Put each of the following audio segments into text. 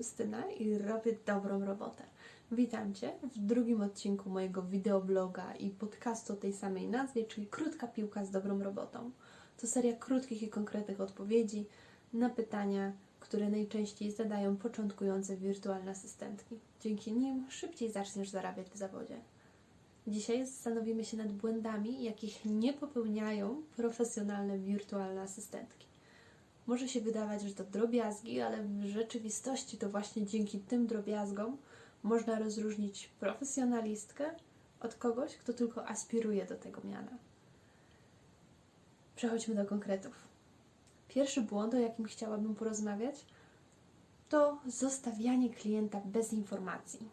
Justyna i robię dobrą robotę. Witam Cię w drugim odcinku mojego wideobloga i podcastu o tej samej nazwie, czyli Krótka Piłka z dobrą robotą. To seria krótkich i konkretnych odpowiedzi na pytania, które najczęściej zadają początkujące wirtualne asystentki. Dzięki nim szybciej zaczniesz zarabiać w zawodzie. Dzisiaj zastanowimy się nad błędami, jakich nie popełniają profesjonalne wirtualne asystentki. Może się wydawać, że to drobiazgi, ale w rzeczywistości to właśnie dzięki tym drobiazgom można rozróżnić profesjonalistkę od kogoś, kto tylko aspiruje do tego miana. Przechodźmy do konkretów. Pierwszy błąd, o jakim chciałabym porozmawiać, to zostawianie klienta bez informacji.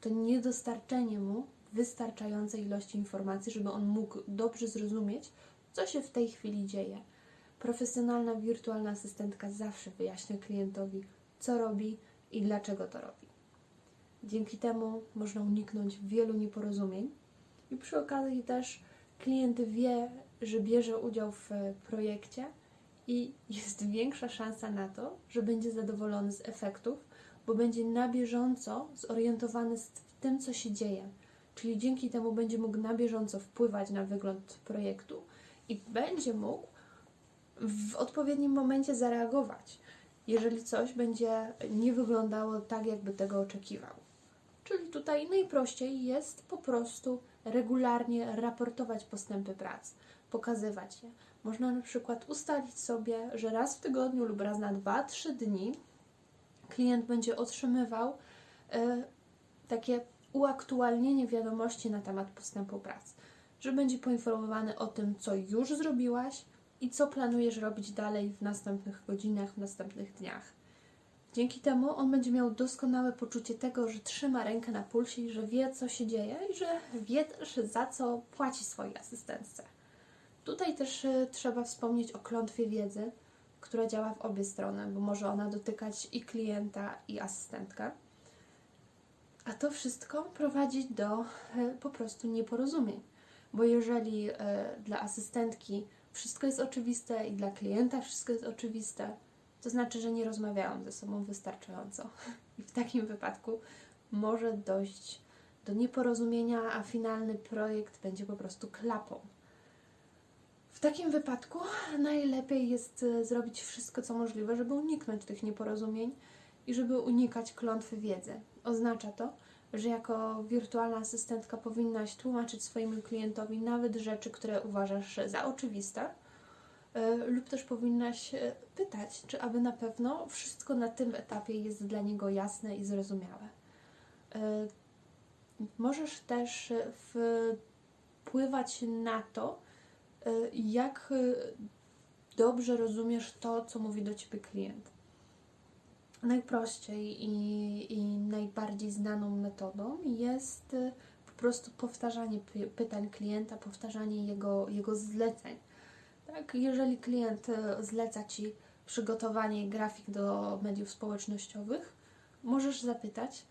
To niedostarczenie mu wystarczającej ilości informacji, żeby on mógł dobrze zrozumieć, co się w tej chwili dzieje. Profesjonalna wirtualna asystentka zawsze wyjaśnia klientowi, co robi i dlaczego to robi. Dzięki temu można uniknąć wielu nieporozumień i przy okazji też klient wie, że bierze udział w projekcie i jest większa szansa na to, że będzie zadowolony z efektów, bo będzie na bieżąco zorientowany z tym, co się dzieje. Czyli dzięki temu będzie mógł na bieżąco wpływać na wygląd projektu i będzie mógł w odpowiednim momencie zareagować, jeżeli coś będzie nie wyglądało tak, jakby tego oczekiwał. Czyli tutaj najprościej jest po prostu regularnie raportować postępy prac, pokazywać je. Można na przykład ustalić sobie, że raz w tygodniu lub raz na 2-3 dni klient będzie otrzymywał y, takie uaktualnienie wiadomości na temat postępu prac, że będzie poinformowany o tym, co już zrobiłaś i co planujesz robić dalej w następnych godzinach, w następnych dniach. Dzięki temu on będzie miał doskonałe poczucie tego, że trzyma rękę na pulsie i że wie, co się dzieje i że wie też, za co płaci swojej asystentce. Tutaj też y, trzeba wspomnieć o klątwie wiedzy, która działa w obie strony, bo może ona dotykać i klienta, i asystentkę. A to wszystko prowadzi do y, po prostu nieporozumień, bo jeżeli y, dla asystentki wszystko jest oczywiste i dla klienta wszystko jest oczywiste, to znaczy, że nie rozmawiają ze sobą wystarczająco. I w takim wypadku może dojść do nieporozumienia, a finalny projekt będzie po prostu klapą. W takim wypadku najlepiej jest e, zrobić wszystko, co możliwe, żeby uniknąć tych nieporozumień i żeby unikać klątwy wiedzy. Oznacza to, że jako wirtualna asystentka powinnaś tłumaczyć swojemu klientowi nawet rzeczy, które uważasz za oczywiste, e, lub też powinnaś e, pytać, czy aby na pewno wszystko na tym etapie jest dla niego jasne i zrozumiałe. E, Możesz też wpływać na to, jak dobrze rozumiesz to, co mówi do ciebie klient. Najprościej i, i najbardziej znaną metodą jest y, po prostu powtarzanie py- pytań klienta, powtarzanie jego, jego zleceń. Tak, jeżeli klient y, zleca ci przygotowanie grafik do mediów społecznościowych, możesz zapytać,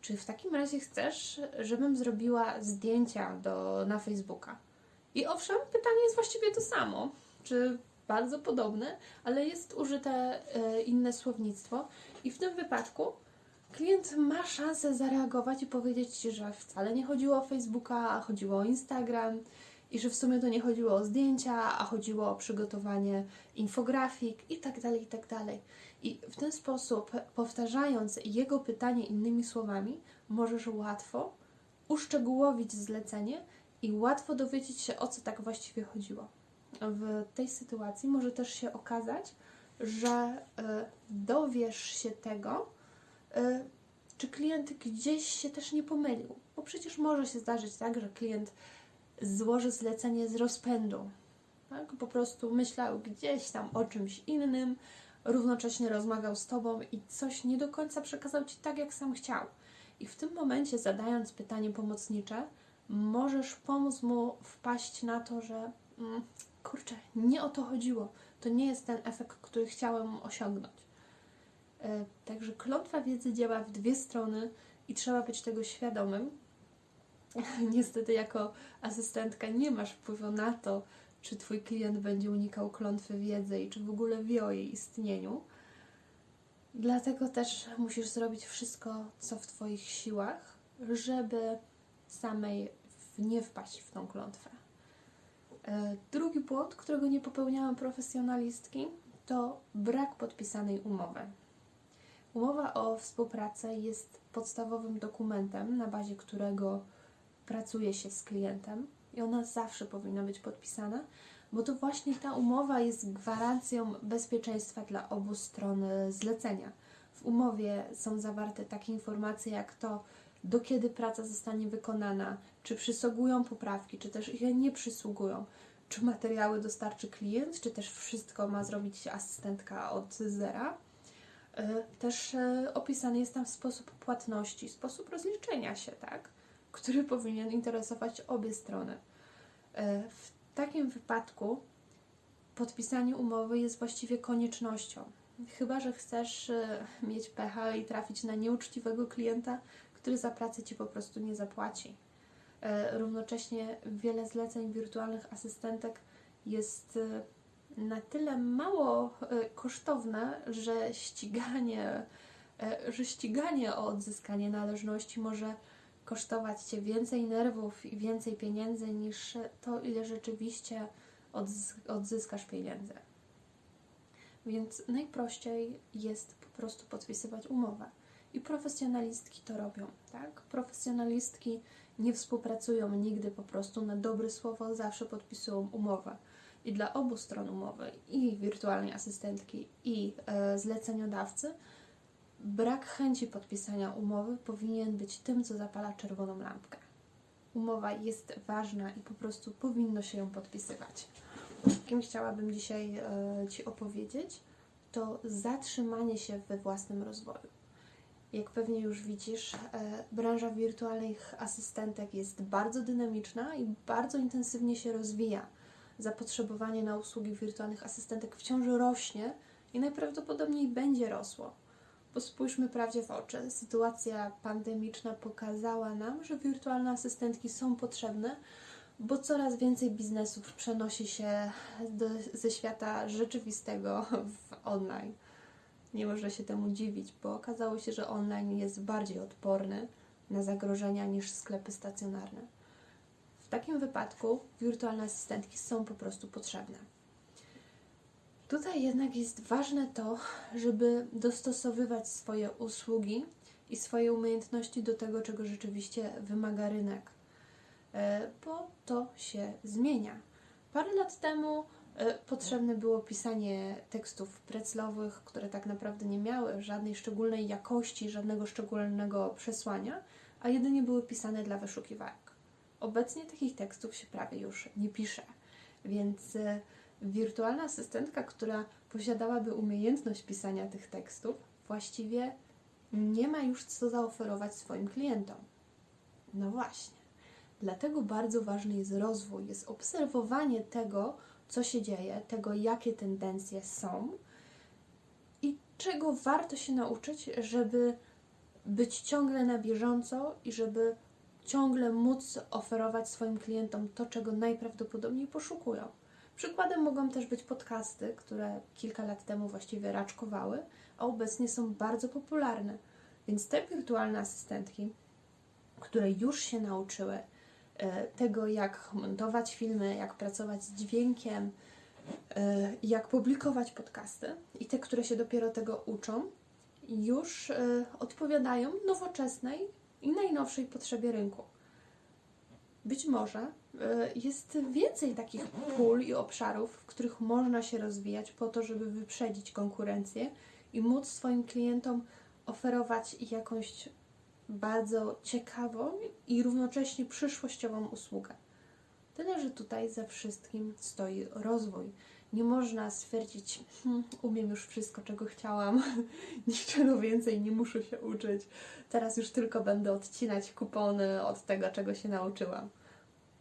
czy w takim razie chcesz, żebym zrobiła zdjęcia do, na Facebooka? I owszem, pytanie jest właściwie to samo. Czy bardzo podobne, ale jest użyte e, inne słownictwo i w tym wypadku klient ma szansę zareagować i powiedzieć Ci, że wcale nie chodziło o Facebooka, a chodziło o Instagram i że w sumie to nie chodziło o zdjęcia, a chodziło o przygotowanie infografik i tak dalej, i tak dalej. I w ten sposób, powtarzając jego pytanie innymi słowami, możesz łatwo uszczegółowić zlecenie i łatwo dowiedzieć się, o co tak właściwie chodziło w tej sytuacji może też się okazać, że y, dowiesz się tego, y, czy klient gdzieś się też nie pomylił. Bo przecież może się zdarzyć tak, że klient złoży zlecenie z rozpędu. Tak? Po prostu myślał gdzieś tam o czymś innym, równocześnie rozmawiał z tobą i coś nie do końca przekazał ci tak, jak sam chciał. I w tym momencie, zadając pytanie pomocnicze, możesz pomóc mu wpaść na to, że mm, kurczę, nie o to chodziło. To nie jest ten efekt, który chciałem osiągnąć. E, także klątwa wiedzy działa w dwie strony i trzeba być tego świadomym. Niestety, jako asystentka nie masz wpływu na to, czy Twój klient będzie unikał klątwy wiedzy i czy w ogóle wie o jej istnieniu. Dlatego też musisz zrobić wszystko, co w Twoich siłach, żeby samej nie wpaść w tą klątwę. E, Drugi błąd, którego nie popełniają profesjonalistki, to brak podpisanej umowy. Umowa o współpracę jest podstawowym dokumentem, na bazie którego pracuje się z klientem i ona zawsze powinna być podpisana, bo to właśnie ta umowa jest gwarancją bezpieczeństwa dla obu stron e, zlecenia. W umowie są zawarte takie informacje jak to, do kiedy praca zostanie wykonana, czy przysługują poprawki, czy też ich nie przysługują, czy materiały dostarczy klient, czy też wszystko ma zrobić asystentka od zera. E, Też e, opisany jest tam sposób płatności, sposób rozliczenia się, tak? który powinien interesować obie strony. E, W takim wypadku podpisanie umowy jest właściwie koniecznością. Chyba, że chcesz mieć pecha i trafić na nieuczciwego klienta, który za pracę ci po prostu nie zapłaci. E, Równocześnie wiele zleceń wirtualnych asystentek jest e, na tyle mało e, kosztowne, że ściganie, że ściganie o odzyskanie należności może kosztować Cię więcej nerwów i więcej pieniędzy niż to, ile rzeczywiście odzys- odzyskasz pieniędzy. Więc najprościej jest po prostu podpisywać umowę. I profesjonalistki to robią, tak? Profesjonalistki nie współpracują nigdy po prostu na dobre słowo, zawsze podpisują umowę. I dla obu stron umowy, i wirtualnej asystentki, i e, zleceniodawcy, brak chęci podpisania umowy powinien być tym, co zapala czerwoną lampkę. Umowa jest ważna i po prostu powinno się ją podpisywać. Kim chciałabym dzisiaj e, Ci opowiedzieć, to zatrzymanie się we własnym rozwoju. Jak pewnie już widzisz, e, branża wirtualnych asystentek jest bardzo dynamiczna i bardzo intensywnie się rozwija. Zapotrzebowanie na usługi wirtualnych asystentek wciąż rośnie i najprawdopodobniej będzie rosło. Bo spójrzmy prawdzie w oczy. Sytuacja pandemiczna pokazała nam, że wirtualne asystentki są potrzebne, bo coraz więcej biznesów przenosi się do, ze świata rzeczywistego w online. Nie można się temu dziwić, bo okazało się, że online jest bardziej odporny na zagrożenia niż sklepy stacjonarne. W takim wypadku wirtualne asystentki są po prostu potrzebne. Tutaj jednak jest ważne to, żeby dostosowywać swoje usługi i swoje umiejętności do tego, czego rzeczywiście wymaga rynek, E, bo to się zmienia. Parę lat temu potrzebne było pisanie tekstów preclowych, które tak naprawdę nie miały żadnej szczególnej jakości, żadnego szczególnego przesłania, a jedynie były pisane dla wyszukiwarek. Obecnie takich tekstów się prawie już nie pisze, więc e, wirtualna asystentka, która posiadałaby umiejętność pisania tych tekstów, właściwie nie ma już co zaoferować swoim klientom. No właśnie. Dlatego bardzo ważny jest rozwój, jest obserwowanie tego, co się dzieje, tego, jakie tendencje są i czego warto się nauczyć, żeby być ciągle na bieżąco i żeby ciągle móc oferować swoim klientom to, czego najprawdopodobniej poszukują. Przykładem mogą też być podcasty, które kilka lat temu właściwie raczkowały, a obecnie są bardzo popularne. Więc te wirtualne asystentki, które już się nauczyły tego, jak montować filmy, jak pracować z dźwiękiem, e, jak publikować podcasty, i te, które się dopiero tego uczą, już e, odpowiadają nowoczesnej i najnowszej potrzebie rynku. Być może e, jest więcej takich pól i obszarów, w których można się rozwijać po to, żeby wyprzedzić konkurencję i móc swoim klientom oferować jakąś bardzo ciekawą i równocześnie przyszłościową usługę. Tyle, że tutaj za wszystkim stoi rozwój. Nie można stwierdzić, hm, umiem już wszystko, czego chciałam, niczego więcej nie muszę się uczyć. Teraz już tylko będę odcinać kupony od tego, czego się nauczyłam.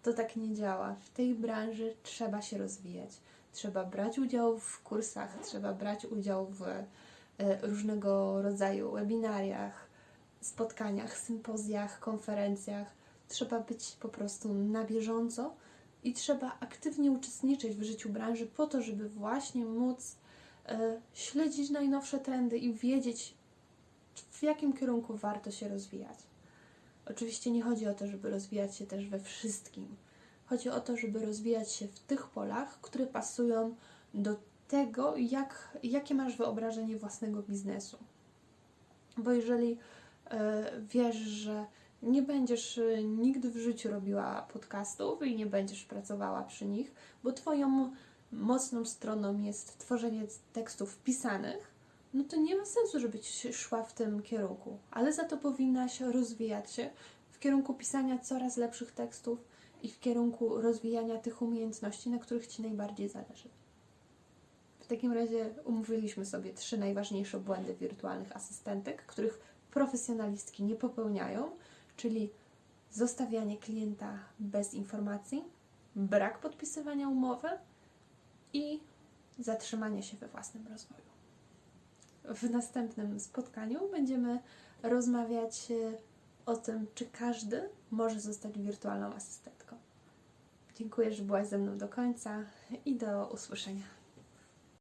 To tak nie działa. W tej branży trzeba się rozwijać. Trzeba brać udział w kursach, trzeba brać udział w e, różnego rodzaju webinariach, spotkaniach, sympozjach, konferencjach. Trzeba być po prostu na bieżąco i trzeba aktywnie uczestniczyć w życiu branży po to, żeby właśnie móc e, śledzić najnowsze trendy i wiedzieć, w jakim kierunku warto się rozwijać. Oczywiście nie chodzi o to, żeby rozwijać się też we wszystkim. Chodzi o to, żeby rozwijać się w tych polach, które pasują do tego, jak, jakie masz wyobrażenie własnego biznesu. Bo jeżeli wiesz, że nie będziesz e, nigdy w życiu robiła podcastów i nie będziesz pracowała przy nich, bo Twoją mocną stroną jest tworzenie tekstów pisanych, no to nie ma sensu, żebyś szła w tym kierunku, ale za to powinnaś rozwijać się w kierunku pisania coraz lepszych tekstów i w kierunku rozwijania tych umiejętności, na których Ci najbardziej zależy. W takim razie umówiliśmy sobie trzy najważniejsze błędy wirtualnych asystentek, których profesjonalistki nie popełniają, czyli zostawianie klienta bez informacji, brak podpisywania umowy i zatrzymanie się we własnym rozwoju. W następnym spotkaniu będziemy rozmawiać e, o tym, czy każdy może zostać wirtualną asystentką. Dziękuję, że byłaś ze mną do końca i do usłyszenia.